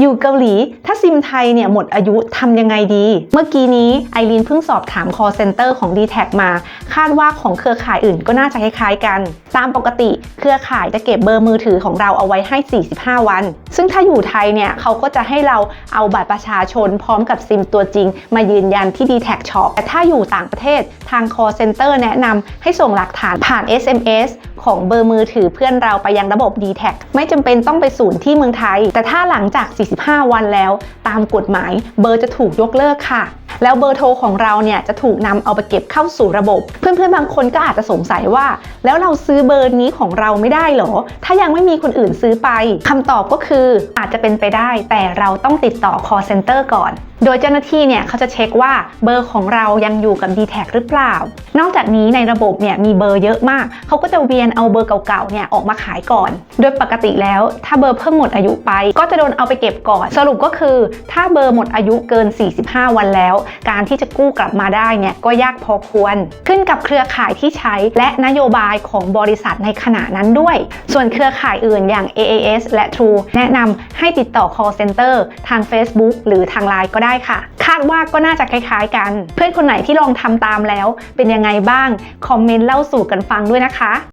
อยู่เกาหลี ถ้าซิมไทยเนี่ยหมดอายุทำยังไงดี เมื่อกี้นี้ไอรีนเพิ่งสอบถาม call center ของ d t แทมา คาดว่าของเครือข่ายอื่นก็น่าจะคล้ายๆกัน ตามปกติเครือข่ายจะเก็บเบอร์มือถือของเราเอาไว้ให้ 45 วัน ซึ่งถ้าอยู่ไทยเนี่ยเขาก็จะให้เราเอาบัตรประชาชนพร้อมกับซิมตัวจริง มายืนยันที่ d t แท Shop แต่ถ้าอยู่ต่างประเทศทาง call center แนะนำให้ส่งหลักฐานผ่าน SMS ของเบอร์มือถือเพื่อนเราไปยังระบบ d t แทไม่จำเป็นต้องไปศูนย์ที่เมืองไทย แต่ถ้าหลังจาก 45 วันแล้ว ตามกฎหมายเบอร์จะถูกยกเลิกค่ะ แล้วเบอร์โทรของเราเนี่ยจะถูกนำเอาไปเก็บเข้าสู่ระบบ เพื่อนๆบางคนก็อาจจะสงสัยว่า แล้วเราซื้อเบอร์นี้ของเราไม่ได้เหรอ ถ้ายังไม่มีคนอื่นซื้อไปคำตอบก็คืออาจจะเป็นไปได้ แต่เราต้องติดต่อ call center ก่อน โดยเจ้าหน้าที่เนี่ยเขาจะเช็คว่าเบอร์ของเรายังอยู่กับ d t แทหรือเปล่า นอกจากนี้ในระบบเนี่ยมีเบอร์เยอะมาก เขาก็จะเวียนเอาเบอร์เก่าๆเนี่ยออกมาขายก่อน โดยปกติแล้วถ้าเบอร์เพิ่งหมดอายุไป ก็จะโดนเอาไปเก็บก่อน สรุปก็คือ ถ้าเบอร์หมดอายุเกิน 45 วันแล้ว การที่จะกู้กลับมาได้เนี่ยก็ยากพอควร ขึ้นกับเครือข่ายที่ใช้และนโยบายของบริษัทในขณะนั้นด้วย ส่วนเครือข่ายอื่นอย่าง AAS และ True แนะนำให้ติดต่อ call center ทาง Facebook หรือทาง Line ก็ได้ค่ะ คาดว่าก็น่าจะคล้ายๆกัน เพื่อนคนไหนที่ลองทำตามแล้ว เป็นยังไงบ้าง คอมเมนต์เล่าสู่กันฟังด้วยนะคะ